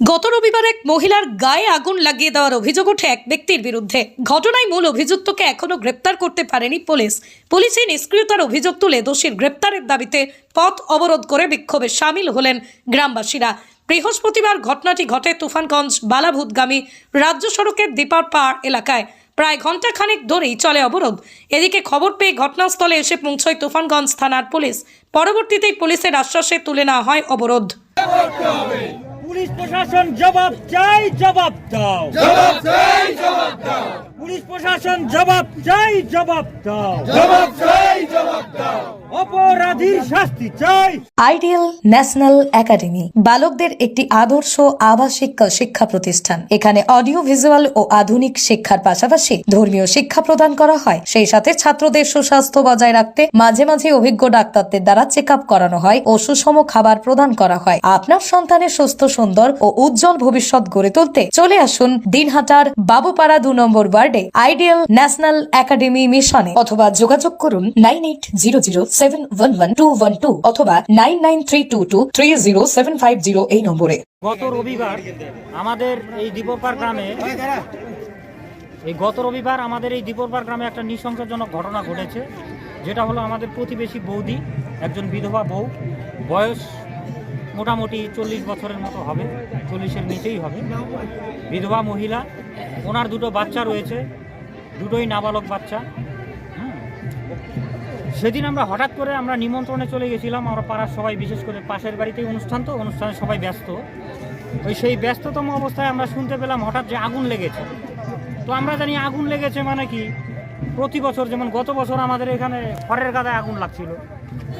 গত রবিবার এক মহিলার গায়ে আগুন লাগিয়ে দেওয়ার অভিযোগ ওঠে এক ব্যক্তির বিরুদ্ধে। ঘটনায় মূল অভিযুক্তকে এখনও গ্রেপ্তার করতে পারেনি পুলিশ। পুলিশই নিষ্ক্রিয়তার অভিযোগ তুলে দোষীর গ্রেপ্তারের দাবিতে পথ অবরোধ করে বিক্ষোভে সামিল হলেন গ্রামবাসীরা। বৃহস্পতিবার ঘটনাটি ঘটে তুফানগঞ্জ, বালাভূতগামী রাজ্য সড়কের দীপার পাড় এলাকায়। প্রায় ঘণ্টাখানেক ধরেই চলে অবরোধ। এদিকে খবর পেয়ে ঘটনাস্থলে এসে পৌঁছয় তুফানগঞ্জ থানার পুলিশ। পরবর্তীতেই পুলিশের আশ্বাসে তুলে নেওয়া হয় অবরোধ। পুলিশ প্রশাসন জবাব চাই জবাব দাও। জবাব চাই জবাব দাও। পুলিশ প্রশাসন জবাব চাই জবাব দাও। জবাব চাই জবাব দাও। অপরাধীর শাস্তি চাই। আইডিয়াল ন্যাশনাল একাডেমি বালকদের একটি আদর্শ আবাসিক শিক্ষা প্রতিষ্ঠান। এখানে অডিও ভিজুয়াল ও আধুনিক শিক্ষার পাশাপাশি ধর্মীয় শিক্ষা প্রদান করা হয়। সেই সাথে ছাত্রদের সুস্বাস্থ্য বজায় রাখতে মাঝে মাঝে অভিজ্ঞ ডাক্তারদের দ্বারা চেক আপ করানো হয় ও সুষম খাবার প্রদান করা হয়। আপনার সন্তানের সুস্থ সুন্দর ও উজ্জ্বল ভবিষ্যৎ গড়ে তুলতে চলে আসুন দিনহাটার বাবুপাড়া দু নম্বর ওয়ার্ডে। আইডিয়াল ন্যাশনাল একাডেমি মিশনে অথবা যোগাযোগ করুন nine eight zero zero seven one one two one two অথবা nine nine three two two three zero seven five zero এই নম্বরে। গত রবিবার আমাদের এই দীপরপাড় গ্রামে, এই গত রবিবার আমাদের এই দীপরপাড় গ্রামে একটা নৃশংসজনক ঘটনা ঘটেছে, যেটা হলো আমাদের প্রতিবেশী বৌদি, একজন বিধবা বউ, বয়স মোটামুটি চল্লিশ বছরের মতো হবে, চল্লিশের নিচেই হবে। বিধবা, মহিলা, ওনার দুটো বাচ্চা রয়েছে, দুটোই নাবালক বাচ্চা। সেদিন আমরা হঠাৎ করে আমরা নিমন্ত্রণে চলে গেছিলাম, আমরা পাড়ার সবাই, বিশেষ করে পাশের বাড়িতেই অনুষ্ঠান তো, অনুষ্ঠানে সবাই ব্যস্ত। ওই সেই ব্যস্ততম অবস্থায় আমরা শুনতে পেলাম হঠাৎ যে আগুন লেগেছে। তো আমরা জানি আগুন লেগেছে মানে কি? প্রতি বছর, যেমন গত বছর আমাদের এখানে খড়ের গাদায় আগুন লাগছিল।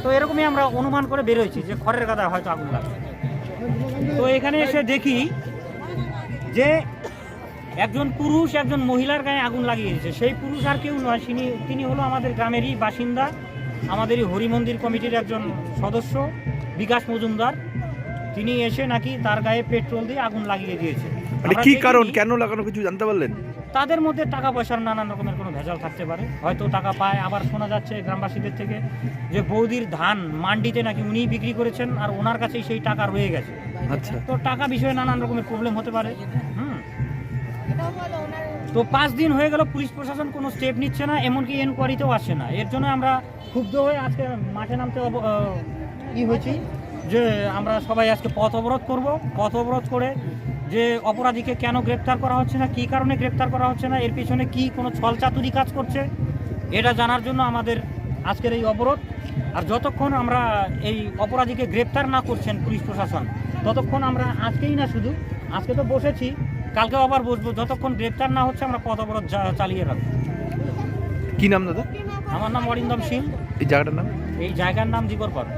তো এরকমই আমরা অনুমান করে বেরোয়েছি যে খড়ের গাদায় হয়তো আগুন লাগছে তো এখানে এসে দেখি যে একজন পুরুষ, একজন মহিলার গায়ে আগুন লাগিয়েছে। সেই পুরুষ আর কেউ নয় তিনি তিনি হলো আমাদের গ্রামেরই বাসিন্দা, আমাদেরই হরিমন্দির কমিটির একজন সদস্য, বিকাশ মজুমদার। তিনি এসে নাকি তার গায়ে পেট্রোল দিয়ে আগুন লাগিয়ে দিয়েছে। মানে কি কারণ? কেন লাগানো কিছু জানতে পারলেন? তাদের মধ্যে টাকা পয়সার নানান রকমের কোনো ভেজাল থাকতে পারে। হয়তো টাকা পায়। আবার শোনা যাচ্ছে গ্রামবাসীদের থেকে যে বৌদির ধান মান্ডিতে নাকি উনিই বিক্রি করেছেন আর ওনার কাছেই সেই টাকা রয়ে গেছে। আচ্ছা। তো টাকা বিষয়ে নানান রকমের প্রবলেম হতে পারে। হুম। তো পাঁচ দিন হয়ে গেল পুলিশ প্রশাসন কোনো স্টেপ নিচ্ছে না এমনকি এনকোয়ারিতেও আসছে না। এর জন্য আমরা ক্ষুব্ধ হয়ে আজকে মাঠে নামতে অব- ই হয়েছি যে আমরা সবাই আজকে পথ অবরোধ করব। পথ অবরোধ করে যে অপরাধীকে কেন গ্রেপ্তার করা হচ্ছে না কী কারণে গ্রেপ্তার করা হচ্ছে না এর পিছনে কি কোনো ছলচাতুরি কাজ করছে এটা জানার জন্য আমাদের আজকের এই অবরোধ। আর যতক্ষণ আমরা এই অপরাধীকে গ্রেপ্তার না করছেন পুলিশ প্রশাসন ততক্ষণ আমরা আজকেই না শুধু আজকে তো বসেছি কালকে আবার বসবো যতক্ষণ গ্রেপ্তার না হচ্ছে আমরা পথ অবরোধ চালিয়ে রাখব কি নাম দাদা? আমার নাম অরিন্দম সিং এই জায়গাটার নাম? এই জায়গার নাম দিগরপাড়